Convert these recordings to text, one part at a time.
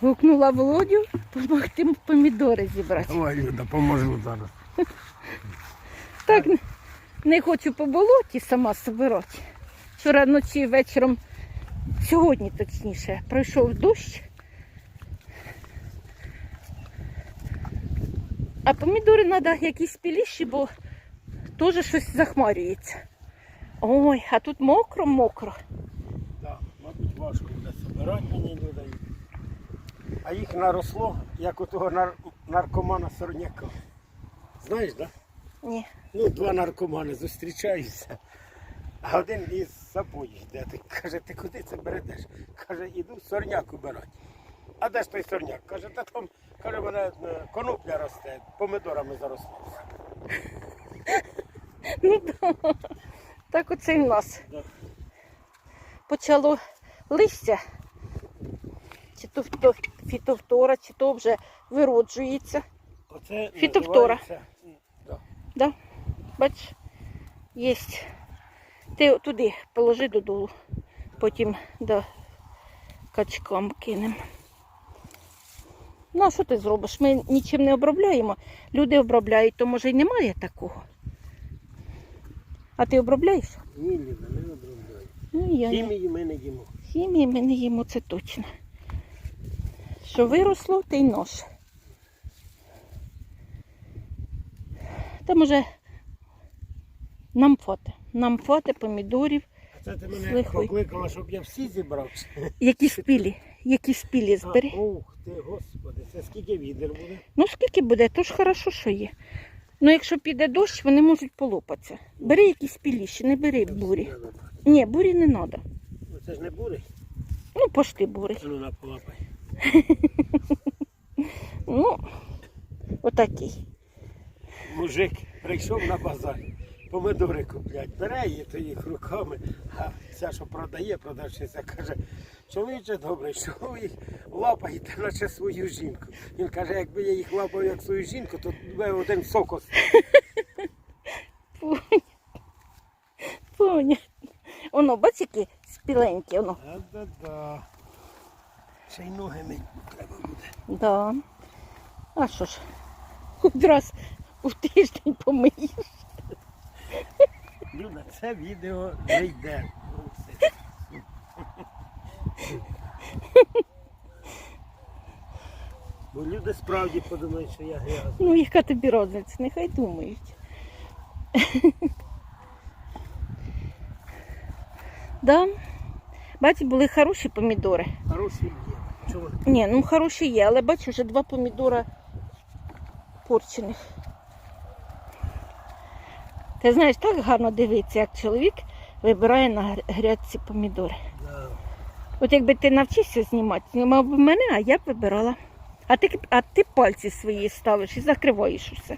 Гукнула Володю, допомогти помідори зібрати. Давай, Люда, поможу зараз. Так не- хочу по болоті сама собирати. Вчора вночі вечором, сьогодні точніше, пройшов дощ. А помідори треба якісь спіліші, бо теж щось захмарюється. Ой, а тут мокро-мокро. Так, мабуть, важко буде собирати мені Люда. А їх наросло, як у того нар... наркомана сорняка. Знаєш, так? Да? Ні. Ну, два наркомани зустрічаються. А один із собою йде. Ти каже, ти куди це бередеш? Каже, іду сорняк убирати. А де ж той сорняк? Каже, та там, каже, мене е, конопля росте, помидорами зарослося. Ну. Так оце і в нас. Почало листя, чи то фітофтора, чи то вже вироджується. Оце Фітофтора. Да. Да? Бач, є. Ти туди положи додолу, потім да, качкам кинемо. Ну, а що ти зробиш? Ми нічим не обробляємо. Люди обробляють, то може й немає такого. А ти обробляєш? Ні, Ліна, не обробляю. Ну, я не. Хімії ми не їмо. Хімії ми не їмо, це точно. Що виросло, те й нож. Там уже нам фото. Нам фото помідорів, це ти мене Слухай. покликала, щоб я всі зібрав. які спілі, які спілі збери. А, ух ти, господи, це скільки відер буде? Ну скільки буде, то ж хорошо, що є. Ну якщо піде дощ, вони можуть полопатися. Бери якісь спіліші, не бери бурі. Ні, бурі не треба. Ну, Це ж не бурий. Ну, пошти бурі. Ну, на полапай. Ну, отакий. Мужик прийшов на базар, помидори куплять, бере її то їх руками, а ця, що продає, продавчиця, каже, чоловіче добре, що ви їх лапаєте, наче свою жінку. Він каже, якби я їх лапав як свою жінку, то би один сокос. Понятно. Воно, бач, які спіленькі, воно. Да-да-да. Ще й ноги мить треба буде. Да. А що ж, хоч раз у тиждень помиєш. Люда, це відео не йде. Ну. Бо люди справді подумають, що я грязний. Ну, яка тобі розниця, нехай думають. да. Бачиш, були хороші помідори. Хороші Чого? Ні, ну хороші є, але бачу, вже два помідора порчених. Ти знаєш, так гарно дивиться, як чоловік вибирає на грядці помідори. Да. От якби ти навчився знімати, знімав би мене, а я б вибирала. А ти, а ти пальці свої ставиш і закриваєш усе.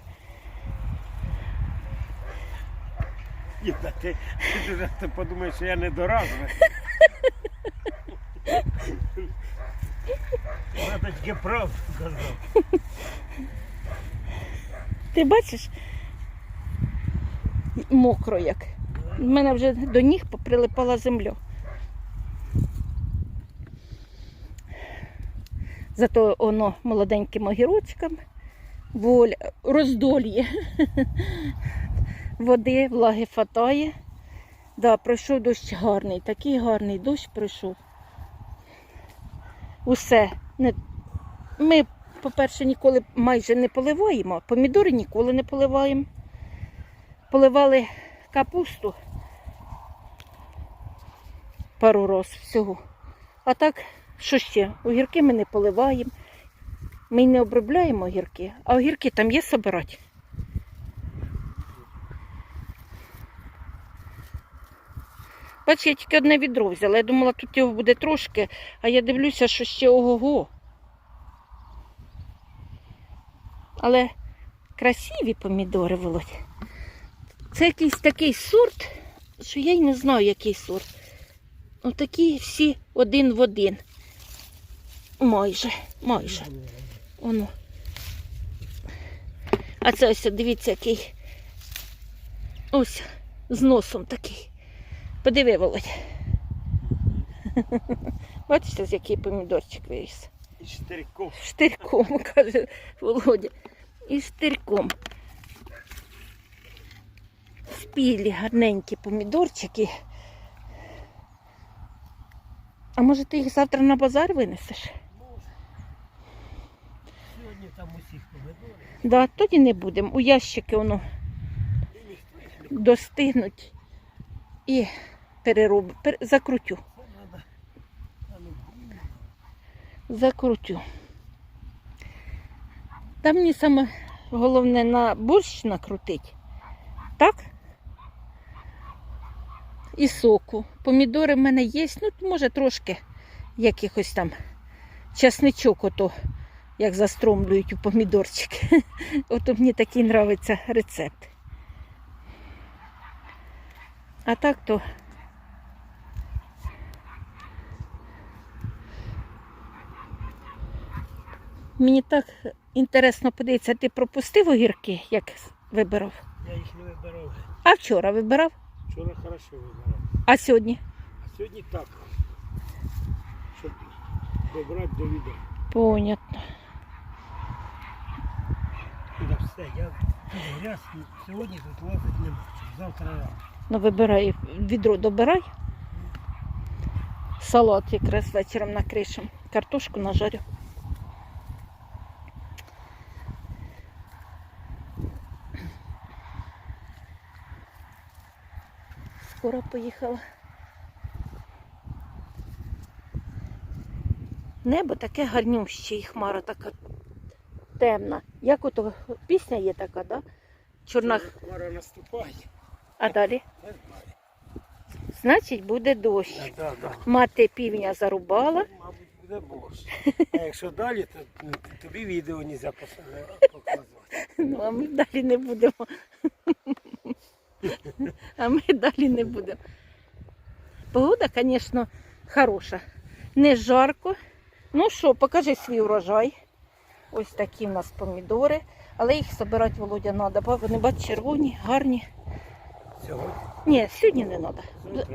Люда, ти, ти вже ти подумаєш, що я недоразовий. Тільки правду казав. Ти бачиш, мокро як. У мене вже до ніг поприлипала земля. Зато воно молоденьким огірочком, воля, роздольє. Води, влаги фатає. Да, пройшов дощ гарний, такий гарний дощ пройшов. Усе. Ми, по-перше, ніколи майже не поливаємо, помідори ніколи не поливаємо. Поливали капусту пару раз всього. А так, що ще? Огірки ми не поливаємо. Ми не обробляємо огірки, а огірки там є собирати. Бач, я тільки одне відро взяла. Я думала, тут його буде трошки, а я дивлюся, що ще ого-го. Але красиві помідори, Володь. Це якийсь такий сорт, що я й не знаю, який сорт. Отакі всі один в один. Майже, майже. Оно. А це ось, дивіться, який. Ось, з носом такий. Подиви, Володь. Бачите, з який помідорчик виріс. І штирком. штирком, каже Володя. І штирком. Спілі гарненькі помідорчики. А може ти їх завтра на базар винесеш? Сьогодні там усіх помидори. Да, тоді не будемо. У ящики воно достигнуть і перероб... пер... закрутю. Закрутю. Там мені саме головне на борщ накрутить. Так? І соку. Помідори в мене є, ну може трошки якихось там часничок ото, як застромлюють у помідорчики. Ото мені такий нравиться рецепт. А так то Мені так інтересно подивитися, ти пропустив огірки, як вибирав? Я їх не вибирав. А вчора вибирав? Вчора хорошо вибирав. А сьогодні? А сьогодні так. Щоб добрати до відео. Понятно. Да, все, я грязь сьогодні тут лазить не можу. Завтра рано. Ну вибирай відро добирай. Салат якраз вечором накришем. Картошку нажарю. Скоро поїхала. Небо таке гарнюще, і хмара така темна. Як ото пісня є така, да? Чорна. Хмара наступає. А далі? Значить, буде дощ. Так, так. Мати півня зарубала. Мабуть, буде борщ. А якщо далі, то тобі відео не можна показувати. Ну, а ми далі не будемо. А ми далі не будемо. Погода, звісно, хороша. Не жарко. Ну що, покажи свій урожай. Ось такі в нас помідори. Але їх збирати, Володя, треба, бо вони бач, червоні, гарні. Сьогодні Ні, сьогодні не треба.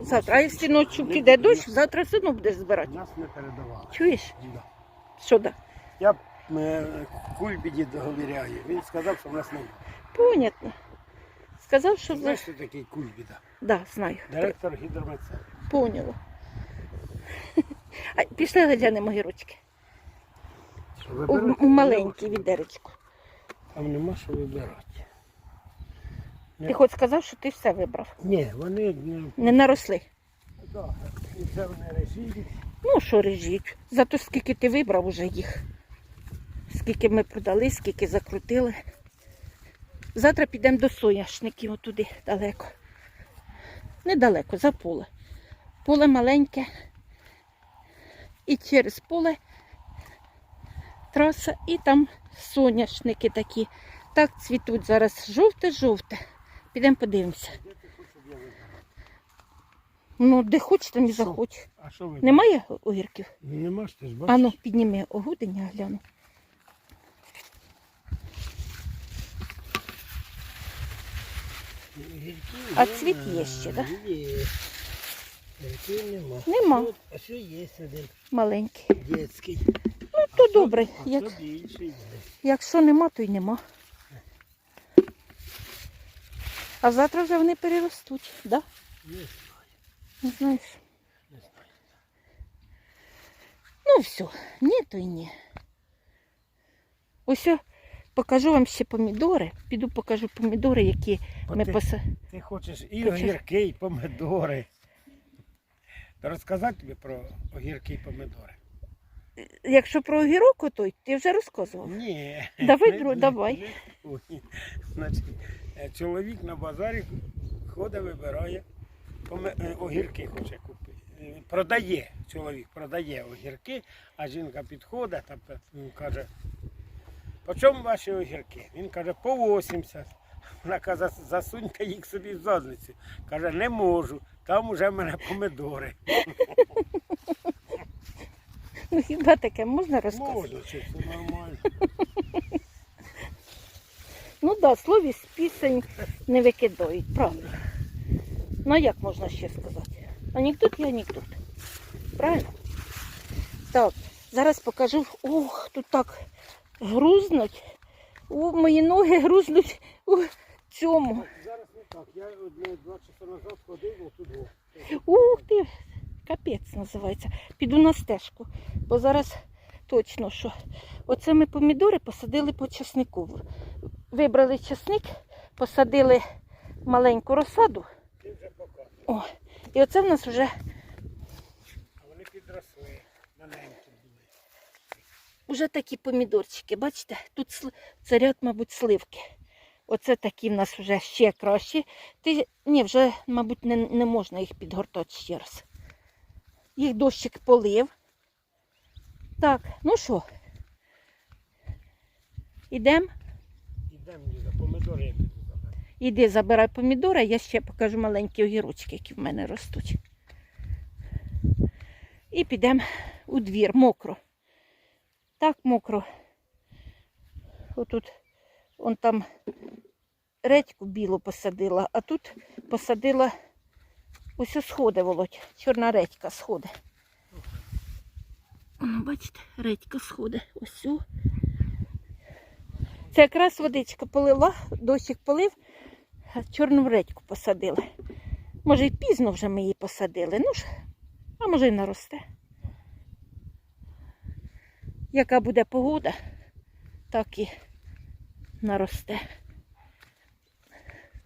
Завтра. А якщо ночі піде дощ, завтра все одно будеш збирати. нас не передавали. Чуєш? Да. Що да? Я е, Кульбіді договіряю. Він сказав, що в нас немає. Понятно. Сказав, що Знаєш, що такий Кульбіда? Да, знаю. Директор гідрометцентру. Поняла. А пішли глянемо огірочки. Що, У, у маленькій нема? відеречку. Там нема що вибирати. Ти хоч сказав, що ти все вибрав. Ні, вони не, Не наросли. да, і це вони режимі. Ну, що режіть. Зато скільки ти вибрав уже їх. Скільки ми продали, скільки закрутили. Завтра підемо до соняшників отуди далеко. Недалеко, за поле. Поле маленьке. І через поле траса, і там соняшники такі. Так цвітуть зараз жовте-жовте. Підемо подивимося. Хочеш? Ну, де хоч, там і заходь. Ви? Немає огірків? Нема ж ти ж бачиш. Ану, підніми огудення, гляну. А цвіт є ще, да? Є. Гірків нема. Нема. От, А що є один Маленький. дітський. Ну, то добре. А Як, більший якщо нема, то й нема. А завтра вже вони переростуть, да? Не знаю. Не знаєш. Не знаю. Ну все, ні, то й ні. Ось покажу вам ще помідори. Піду покажу помідори, які Бо ми ти, поса... ти хочеш і Хочеш? огірки, і помидори. Розказати тобі про огірки і помидори? Якщо про огірок отой, ти вже розказував. Ні. Давай, Не- дру- не- давай. не. Значить, е, чоловік на базарі ходить, вибирає, е, огірки хоче купити. Е, Продає чоловік, продає огірки, а жінка підходить та каже, по чому ваші огірки? Він каже, по 80. Вона каже, засуньте їх собі в задницю. Каже, не можу, там уже в мене помидори. Ну хіба таке можна розказати? Можна, це нормально. Ну так, да, словість пісень не викидають, правда. Ну а як можна ще сказати? Анекдот і анекдот. Правильно? Так, Зараз покажу. Ох, тут так грузнуть. О, мої ноги грузнуть у цьому. Зараз не так. Я два часи назад ходив, отут. Ух ти, капець називається. Піду на стежку, бо зараз точно що. Оце ми помідори посадили по часнику. Вибрали часник, посадили маленьку розсаду. О, і оце в нас вже А вони підросли, маленькі. Уже такі помідорчики, бачите, тут це ряд, мабуть, сливки. Оце такі в нас вже ще кращі. Ти, ні, вже, мабуть, не, не можна їх підгортати ще раз. Їх дощик полив. Так, ну що, ідемо? Ідемо, Ліза, помидори я піду. Іди, забирай помідори, я ще покажу маленькі огірочки, які в мене ростуть. І підемо у двір, мокро. Так мокро. Отут, он там редьку білу посадила, а тут посадила ось сходи, Володь. Чорна редька сходи. Воно, Бачите, редька сходи. Ось. о. Це якраз водичка полила, дощик полив, а чорну редьку посадили. Може, і пізно вже ми її посадили. Ну ж, а може й наросте. Яка буде погода, так і наросте.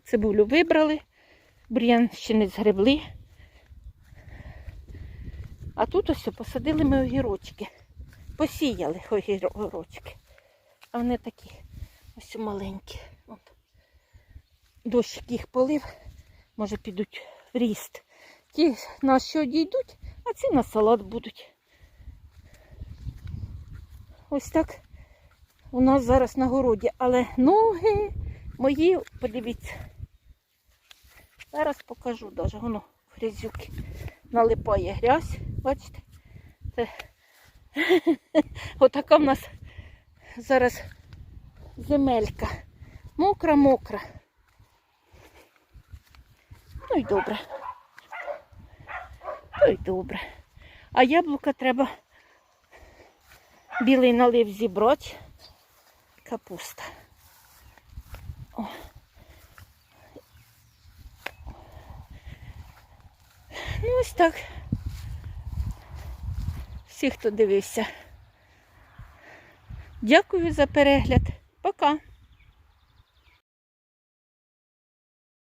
Цибулю вибрали, бур'ян ще не згребли. А тут ось посадили ми огірочки. Посіяли огірочки. А вони такі ось маленькі. От. Дощик їх полив, може підуть в ріст. Ті на що дійдуть, а ці на салат будуть. Ось так у нас зараз на городі, але ноги мої, подивіться. Зараз покажу даже, воно грязюки. Налипає грязь, бачите? Це... Отака в нас зараз земелька. Мокра, мокра. Ну і добре. Ну і добре. А яблука треба білий налив зібрати. Капуста. О. Ну ось так. Всі, хто дивився. Дякую за перегляд. Пока.